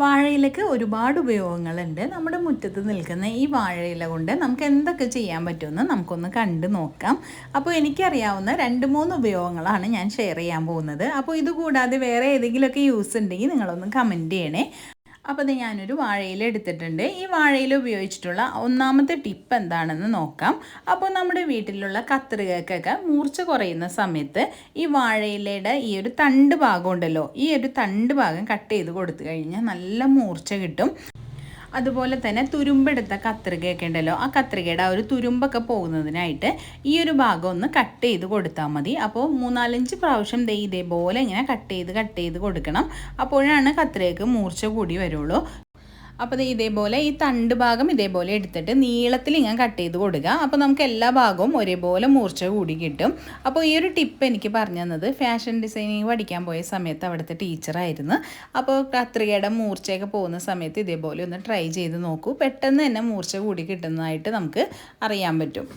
വാഴയിലക്ക് ഒരുപാട് ഉപയോഗങ്ങളുണ്ട്. നമ്മുടെ മുറ്റത്ത് നിൽക്കുന്ന ഈ വാഴയില കൊണ്ട് നമുക്ക് എന്തൊക്കെ ചെയ്യാൻ പറ്റുമെന്ന് നമുക്കൊന്ന് കണ്ടു നോക്കാം. അപ്പോൾ എനിക്കറിയാവുന്ന രണ്ട് മൂന്ന് ഉപയോഗങ്ങളാണ് ഞാൻ ഷെയർ ചെയ്യാൻ പോകുന്നത്. അപ്പോൾ ഇത് കൂടാതെ വേറെ ഏതെങ്കിലുമൊക്കെ യൂസ് ഉണ്ടെങ്കിൽ നിങ്ങളൊന്ന് കമന്റ് ചെയ്യണേ. അപ്പോൾ ഇത് ഞാനൊരു വാഴയില എടുത്തിട്ടുണ്ട്. ഈ വാഴയില ഉപയോഗിച്ചിട്ടുള്ള ഒന്നാമത്തെ ടിപ്പ് എന്താണെന്ന് നോക്കാം. അപ്പോൾ നമ്മുടെ വീട്ടിലുള്ള കത്രികക്കൊക്കെ മൂർച്ച കുറയുന്ന സമയത്ത് ഈ വാഴയിലയുടെ ഈ ഒരു തണ്ട് ഭാഗം ഉണ്ടല്ലോ ഈ ഒരു തണ്ട് ഭാഗം കട്ട് ചെയ്ത് കൊടുത്തു കഴിഞ്ഞാൽ നല്ല മൂർച്ച കിട്ടും. അതുപോലെ തന്നെ തുരുമ്പെടുത്ത കത്രികയൊക്കെ ഉണ്ടല്ലോ ആ കത്രികയുടെ ആ ഒരു തുരുമ്പൊക്കെ പോകുന്നതിനായിട്ട് ഈ ഒരു ഭാഗം ഒന്ന് കട്ട് ചെയ്ത് കൊടുത്താൽ മതി. അപ്പോൾ മൂന്നാലഞ്ച് പ്രാവശ്യം ദേ ഇതേപോലെ ഇങ്ങനെ കട്ട് ചെയ്ത് കട്ട് ചെയ്ത് കൊടുക്കണം. അപ്പോഴാണ് കത്രികയ്ക്ക് മൂർച്ച കൂടി വരുള്ളൂ. അപ്പോൾ ഇതേപോലെ ഈ തണ്ട് ഭാഗം ഇതേപോലെ എടുത്തിട്ട് നീളത്തിൽ ഇങ്ങനെ കട്ട് ചെയ്ത് കൊടുക്കുക. അപ്പോൾ നമുക്ക് എല്ലാ ഭാഗവും ഒരേപോലെ മൂർച്ച കൂടി കിട്ടും. അപ്പോൾ ഈ ഒരു ടിപ്പ് എനിക്ക് പറഞ്ഞു തന്നത് ഫാഷൻ ഡിസൈനിങ് പഠിക്കാൻ പോയ സമയത്ത് അവിടുത്തെ ടീച്ചറായിരുന്നു അപ്പോൾ കത്രികയുടെ മൂർച്ചയൊക്കെ പോകുന്ന സമയത്ത് ഇതേപോലെ ഒന്ന് ട്രൈ ചെയ്ത് നോക്കൂ. പെട്ടെന്ന് തന്നെ മൂർച്ച കൂടി കിട്ടുന്നതായിട്ട് നമുക്ക് അറിയാൻ പറ്റും.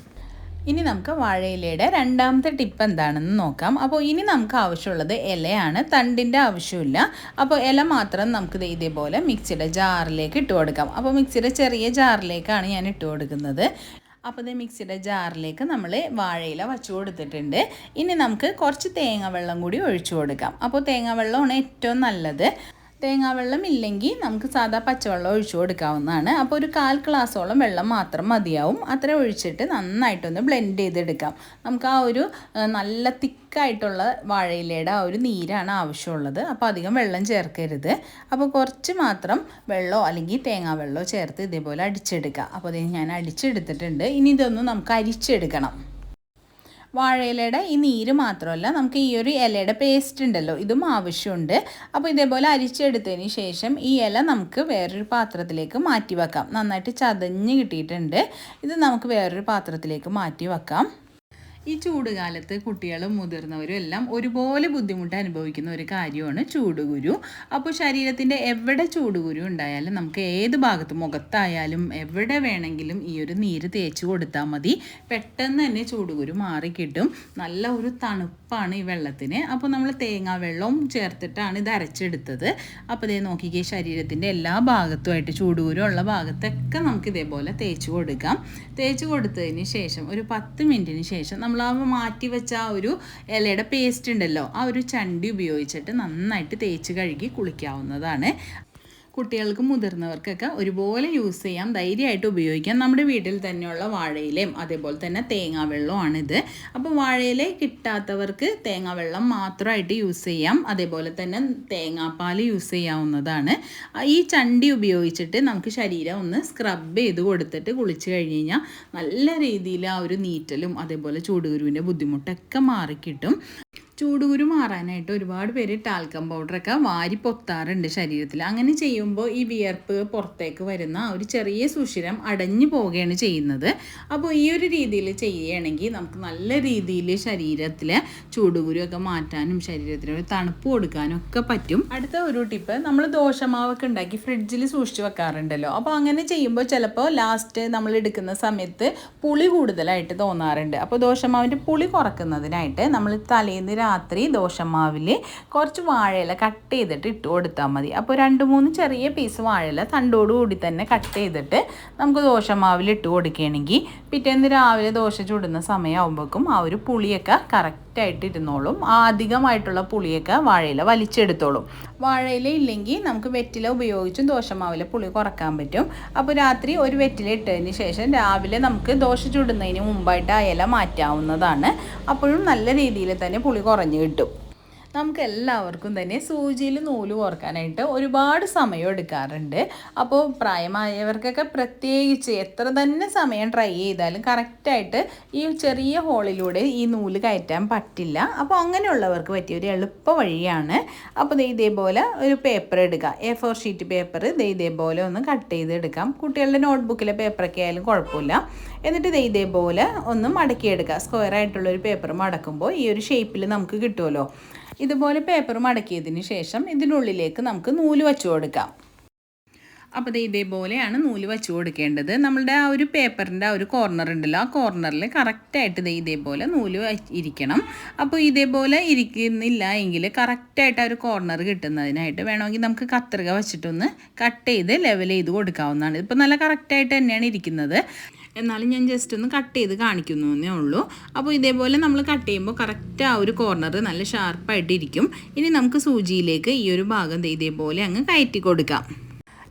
ഇനി നമുക്ക് വാഴയിലയുടെ രണ്ടാമത്തെ ടിപ്പ് എന്താണെന്ന് നോക്കാം. അപ്പോൾ ഇനി നമുക്ക് ആവശ്യമുള്ളത് ഇലയാണ്. തണ്ടിന്റെ ആവശ്യമില്ല. അപ്പോൾ ഇല മാത്രം നമുക്ക് ഇതേപോലെ മിക്സിയുടെ ജാറിലേക്ക് ഇട്ട് കൊടുക്കാം. അപ്പോൾ മിക്സിയുടെ ചെറിയ ജാറിലേക്കാണ് ഞാൻ ഇട്ട് കൊടുക്കുന്നത്. അപ്പോൾ ഇത് മിക്സിയുടെ ജാറിലേക്ക് നമ്മൾ വാഴയില വച്ചു കൊടുത്തിട്ടുണ്ട്. ഇനി നമുക്ക് കുറച്ച് തേങ്ങ വെള്ളം കൂടി ഒഴിച്ചു കൊടുക്കാം. അപ്പോൾ തേങ്ങ വെള്ളമാണ് ഏറ്റവും നല്ലത്. തേങ്ങാവെള്ളം ഇല്ലെങ്കിൽ നമുക്ക് സാധാ പച്ചവെള്ളം ഒഴിച്ചു കൊടുക്കാവുന്നതാണ്. അപ്പോൾ ഒരു കാൽ ഗ്ലാസോളം വെള്ളം മാത്രം മതിയാവും. അത്ര ഒഴിച്ചിട്ട് നന്നായിട്ടൊന്ന് ബ്ലെൻഡ് ചെയ്തെടുക്കാം. നമുക്ക് ആ ഒരു നല്ല തിക്കായിട്ടുള്ള വാഴയിലയുടെ ആ ഒരു നീരാണ് ആവശ്യമുള്ളത്. അപ്പോൾ അധികം വെള്ളം ചേർക്കരുത്. അപ്പോൾ കുറച്ച് മാത്രം വെള്ളമോ അല്ലെങ്കിൽ തേങ്ങാ വെള്ളമോ ചേർത്ത് ഇതേപോലെ അടിച്ചെടുക്കുക. അപ്പോൾ അത് ഞാൻ അടിച്ചെടുത്തിട്ടുണ്ട്. ഇനി ഇതൊന്ന് നമുക്ക് അരിച്ചെടുക്കണം. വാഴയിലയുടെ ഈ നീര് മാത്രമല്ല നമുക്ക് ഈ ഒരു ഇലയുടെ പേസ്റ്റ് ഉണ്ടല്ലോ ഇതും ആവശ്യമുണ്ട്. അപ്പോൾ ഇതേപോലെ അരിച്ചെടുത്തതിന് ശേഷം ഈ ഇല നമുക്ക് വേറൊരു പാത്രത്തിലേക്ക് മാറ്റി വെക്കാം. നന്നായിട്ട് ചതഞ്ഞ് കിട്ടിയിട്ടുണ്ട്. ഇത് നമുക്ക് വേറൊരു പാത്രത്തിലേക്ക് മാറ്റി വെക്കാം. ഈ ചൂടുകാലത്ത് കുട്ടികളും മുതിർന്നവരും എല്ലാം ഒരുപോലെ ബുദ്ധിമുട്ട് അനുഭവിക്കുന്ന ഒരു കാര്യമാണ് ചൂടുകുരു. അപ്പോൾ ശരീരത്തിന്റെ എവിടെ ചൂടുകുരു ഉണ്ടായാലും നമുക്ക് ഏത് ഭാഗത്ത് മുഖത്തായാലും എവിടെ വേണമെങ്കിലും ഈ ഒരു നീര് തേച്ച് കൊടുത്താൽ മതി. പെട്ടെന്ന് തന്നെ ചൂടുകുരു മാറിക്കിട്ടും. നല്ല ഒരു തണുപ്പാണ് ഈ വെള്ളത്തിന്. അപ്പോൾ നമ്മൾ തേങ്ങാ വെള്ളവും ചേർത്തിട്ടാണ് ഇത് അരച്ചെടുത്തത്. അപ്പോൾ ഇതേ നോക്കിക്കേ ശരീരത്തിന്റെ എല്ലാ ഭാഗത്തുമായിട്ട് ചൂടുകുരു ഉള്ള ഭാഗത്തൊക്കെ നമുക്ക് ഇതേപോലെ തേച്ച് കൊടുക്കാം. തേച്ച് കൊടുത്തതിന് ശേഷം ഒരു പത്ത് മിനിറ്റിന് ശേഷം നമ്മൾ ആ മാറ്റി വെച്ച ആ ഒരു ഇലയുടെ പേസ്റ്റ് ഉണ്ടല്ലോ ആ ഒരു ചണ്ടി ഉപയോഗിച്ചിട്ട് നന്നായിട്ട് തേച്ച് കഴുകി കുളിക്കാവുന്നതാണ്. കുട്ടികൾക്കും മുതിർന്നവർക്കൊക്കെ ഒരുപോലെ യൂസ് ചെയ്യാം ധൈര്യമായിട്ട് ഉപയോഗിക്കാം. നമ്മുടെ വീട്ടിൽ തന്നെയുള്ള വാഴയിലയും അതേപോലെ തന്നെ തേങ്ങാ തേങ്ങാവെള്ളമാണിത് അപ്പോൾ വാഴയില കിട്ടാത്തവർക്ക് തേങ്ങാ വെള്ളം മാത്രമായിട്ട് യൂസ് ചെയ്യാം. അതേപോലെ തന്നെ തേങ്ങാപ്പാൽ യൂസ് ചെയ്യാവുന്നതാണ്. ഈ ചണ്ടി ഉപയോഗിച്ചിട്ട് നമുക്ക് ശരീരം ഒന്ന് സ്ക്രബ് ചെയ്ത് കൊടുത്തിട്ട് കുളിച്ച് കഴിഞ്ഞ് കഴിഞ്ഞാൽ നല്ല രീതിയിൽ ആ ഒരു നീറ്റലും അതേപോലെ ചൂടുകുരുവിന്റെ ബുദ്ധിമുട്ടൊക്കെ മാറിക്കിട്ടും. ചൂടുകുരു മാറാനായിട്ട് ഒരുപാട് പേര് ടാൽക്കം പൗഡറൊക്കെ വാരി പൊത്താറുണ്ട് ശരീരത്തിൽ. അങ്ങനെ ചെയ്യുമ്പോൾ ഈ വിയർപ്പ് പുറത്തേക്ക് വരുന്ന ഒരു ചെറിയ സുഷിരം അടഞ്ഞു പോവുകയാണ് ചെയ്യുന്നത്. അപ്പോൾ ഈ ഒരു രീതിയിൽ ചെയ്യുകയാണെങ്കിൽ നമുക്ക് നല്ല രീതിയിൽ ശരീരത്തിലെ ചൂടുകുരുവൊക്കെ മാറ്റാനും ശരീരത്തിന് ഒരു തണുപ്പ് കൊടുക്കാനും ഒക്കെ പറ്റും. അടുത്ത ഒരു ടിപ്പ് നമ്മൾ ദോശമാവൊക്കെ ഉണ്ടാക്കി ഫ്രിഡ്ജിൽ സൂക്ഷിച്ച് വെക്കാറുണ്ടല്ലോ. അപ്പോൾ അങ്ങനെ ചെയ്യുമ്പോൾ ചിലപ്പോൾ ലാസ്റ്റ് നമ്മൾ എടുക്കുന്ന സമയത്ത് പുളി കൂടുതലായിട്ട് തോന്നാറുണ്ട്. അപ്പോൾ ദോശമാവിന്റെ പുളി കുറക്കുന്നതിനായിട്ട് നമ്മൾ തലേന്ന് രാത്രി ദോശമാവിൽ കുറച്ച് വാഴയില കട്ട് ചെയ്തിട്ട് ഇട്ട് കൊടുത്താൽ മതി. അപ്പോൾ രണ്ട് മൂന്ന് ചെറിയ പീസ് വാഴയില തണ്ടോട് കൂടി തന്നെ കട്ട് ചെയ്തിട്ട് നമുക്ക് ദോശമാവിൽ ഇട്ട് കൊടുക്കുകയാണെങ്കിൽ പിറ്റേന്ന് രാവിലെ ദോശ ചുടുന്ന സമയമാകുമ്പോഴേക്കും ആ ഒരു പുളിയൊക്കെ കറക്റ്റായിട്ട് ഇരുന്നോളും. ആ അധികമായിട്ടുള്ള പുളിയൊക്കെ വാഴയില വലിച്ചെടുത്തോളും. വാഴയില ഇല്ലെങ്കിൽ നമുക്ക് വെറ്റില ഉപയോഗിച്ചും ദോശമാവിലെ പുളി കുറയ്ക്കാൻ പറ്റും. അപ്പോൾ രാത്രി ഒരു വെറ്റില ഇട്ടതിന് ശേഷം രാവിലെ നമുക്ക് ദോശ ചുടുന്നതിന് മുമ്പായിട്ട് ആ ഇല മാറ്റാവുന്നതാണ്. അപ്പോഴും നല്ല രീതിയിൽ തന്നെ പുളി കുറഞ്ഞു കിട്ടും. നമുക്ക് എല്ലാവർക്കും തന്നെ സൂചിയിൽ നൂൽ കോർക്കാനായിട്ട് ഒരുപാട് സമയം എടുക്കാറുണ്ട്. അപ്പോൾ പ്രായമായവർക്കൊക്കെ പ്രത്യേകിച്ച് എത്ര തന്നെ സമയം ട്രൈ ചെയ്താലും കറക്റ്റായിട്ട് ഈ ചെറിയ ഹോളിലൂടെ ഈ നൂൽ കയറ്റാൻ പറ്റില്ല. അപ്പോൾ അങ്ങനെയുള്ളവർക്ക് പറ്റിയ ഒരു എളുപ്പ വഴിയാണ്. അപ്പോൾ ഇതേപോലെ ഒരു പേപ്പർ എടുക്കുക എ ഫോർ ഷീറ്റ് പേപ്പർ ഇതേപോലെ ഒന്ന് കട്ട് ചെയ്തെടുക്കാം കുട്ടികളുടെ നോട്ട്ബുക്കിലെ പേപ്പറൊക്കെ ആയാലും കുഴപ്പമില്ല. എന്നിട്ട് ദേ ഇതേപോലെ ഒന്ന് മടക്കിയെടുക്കുക സ്ക്വയർ ആയിട്ടുള്ള ഒരു പേപ്പർ മടക്കുമ്പോൾ ഈ ഒരു ഷേപ്പിൽ നമുക്ക് കിട്ടുമല്ലോ ഇതുപോലെ പേപ്പർ മടക്കിയതിന് ശേഷം ഇതിനുള്ളിലേക്ക് നമുക്ക് നൂൽ വച്ചു കൊടുക്കാം. അപ്പോൾ ഇതേപോലെയാണ് നൂൽ വെച്ച് കൊടുക്കേണ്ടത്. നമ്മളുടെ ആ ഒരു പേപ്പറിന്റെ ആ ഒരു കോർണർ ഉണ്ടല്ലോ ആ കോർണറിൽ കറക്റ്റായിട്ട് ഇതേപോലെ നൂൽ ഇരിക്കണം. അപ്പോൾ ഇതേപോലെ ഇരിക്കുന്നില്ല എങ്കിൽ കറക്റ്റായിട്ട് ആ ഒരു കോർണർ കിട്ടുന്നതിനായിട്ട് വേണമെങ്കിൽ നമുക്ക് കത്രിക വെച്ചിട്ടൊന്ന് കട്ട് ചെയ്ത് ലെവൽ ചെയ്ത് കൊടുക്കാവുന്നതാണ്. ഇപ്പോൾ നല്ല കറക്റ്റായിട്ട് തന്നെയാണ് ഇരിക്കുന്നത്. എന്നാലും ഞാൻ ജസ്റ്റ് ഒന്ന് കട്ട് ചെയ്ത് കാണിക്കുന്നു എന്നേ ഉള്ളൂ. അപ്പോൾ ഇതേപോലെ നമ്മൾ കട്ട് ചെയ്യുമ്പോൾ കറക്റ്റ് ആ ഒരു കോർണർ നല്ല ഷാർപ്പായിട്ട് ഇരിക്കും. ഇനി നമുക്ക് സൂചിയിലേക്ക് ഈ ഒരു ഭാഗം ഇതേപോലെ അങ്ങ് കയറ്റി കൊടുക്കാം.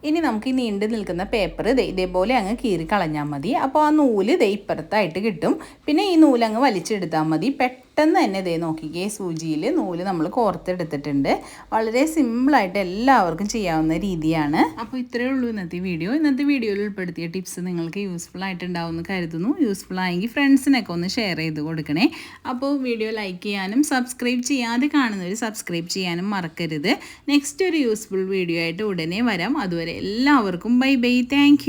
ഇനി നമുക്ക് ഈ നീണ്ടു നിൽക്കുന്ന പേപ്പർ ഇതേപോലെ അങ്ങ് കീറി കളഞ്ഞാൽ മതി. അപ്പോൾ ആ നൂൽ ദേ ഇപ്പുറത്തായിട്ട് കിട്ടും. പിന്നെ ഈ നൂലങ്ങ് വലിച്ചെടുത്താൽ മതി. പെട്ടെന്ന് തന്നെ ഇതേ നോക്കിക്കേ സൂചിയിൽ നൂൽ നമ്മൾ കോർത്തെടുത്തിട്ടുണ്ട്. വളരെ സിമ്പിളായിട്ട് എല്ലാവർക്കും ചെയ്യാവുന്ന രീതിയാണ്. അപ്പോൾ ഇത്രയേ ഉള്ളൂ ഇന്നത്തെ വീഡിയോ. ഇന്നത്തെ വീഡിയോയിൽ ഉൾപ്പെടുത്തിയ ടിപ്സ് നിങ്ങൾക്ക് യൂസ്ഫുൾ ആയിട്ടുണ്ടാവുമെന്ന് കരുതുന്നു. യൂസ്ഫുൾ ആയെങ്കിൽ ഫ്രണ്ട്സിനൊക്കെ ഒന്ന് ഷെയർ ചെയ്ത് കൊടുക്കണേ. അപ്പോൾ വീഡിയോ ലൈക്ക് ചെയ്യാനും സബ്സ്ക്രൈബ് ചെയ്യാതെ കാണുന്നവർ സബ്സ്ക്രൈബ് ചെയ്യാനും മറക്കരുത്. നെക്സ്റ്റ് ഒരു യൂസ്ഫുൾ വീഡിയോ ആയിട്ട് ഉടനെ വരാം. അതുവരെ എല്ലാവർക്കും ബൈ ബൈ താങ്ക്